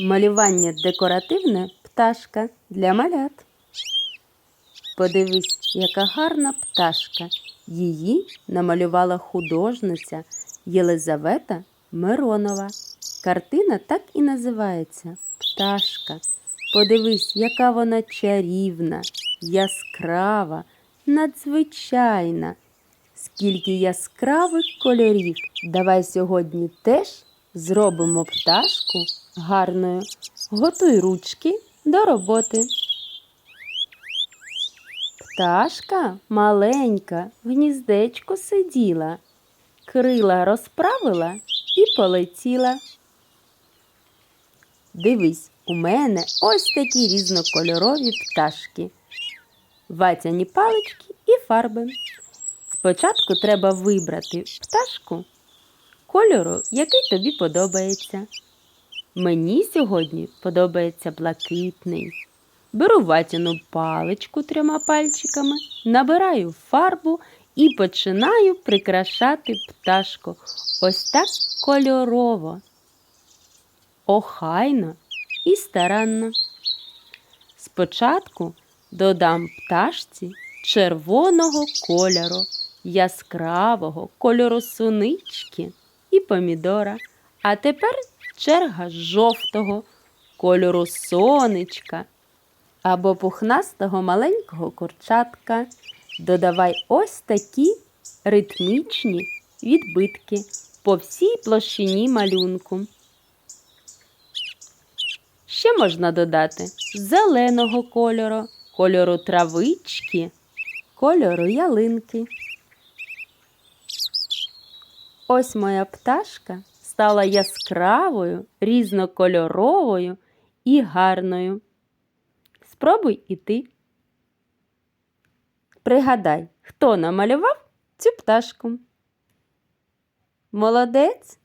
Малювання декоративне пташка для малят. Подивись, яка гарна пташка. Її намалювала художниця Єлизавета Миронова. Картина так і називається Пташка. Подивись, яка вона чарівна, яскрава, надзвичайна. Скільки яскравих кольорів. Давай сьогодні теж зробимо пташку гарною. Готуй ручки до роботи. Пташка маленька в гніздечку сиділа, крила розправила і полетіла. Дивись, у мене ось такі різнокольорові пташки, ватяні палички і фарби. Спочатку треба вибрати пташку кольору, який тобі подобається. Мені сьогодні подобається блакитний. Беру ватяну паличку трьома пальчиками, набираю фарбу і починаю прикрашати пташку. Ось так кольорово, охайно і старанно. Спочатку додам пташці червоного кольору, яскравого кольору сунички і помідора. А тепер черга жовтого кольору сонечка або пухнастого маленького курчатка. Додавай ось такі ритмічні відбитки по всій площині малюнку. Ще можна додати зеленого кольору, кольору травички, кольору ялинки. Ось моя пташка стала яскравою, різнокольоровою і гарною. Спробуй і ти. Пригадай, хто намалював цю пташку. Молодець.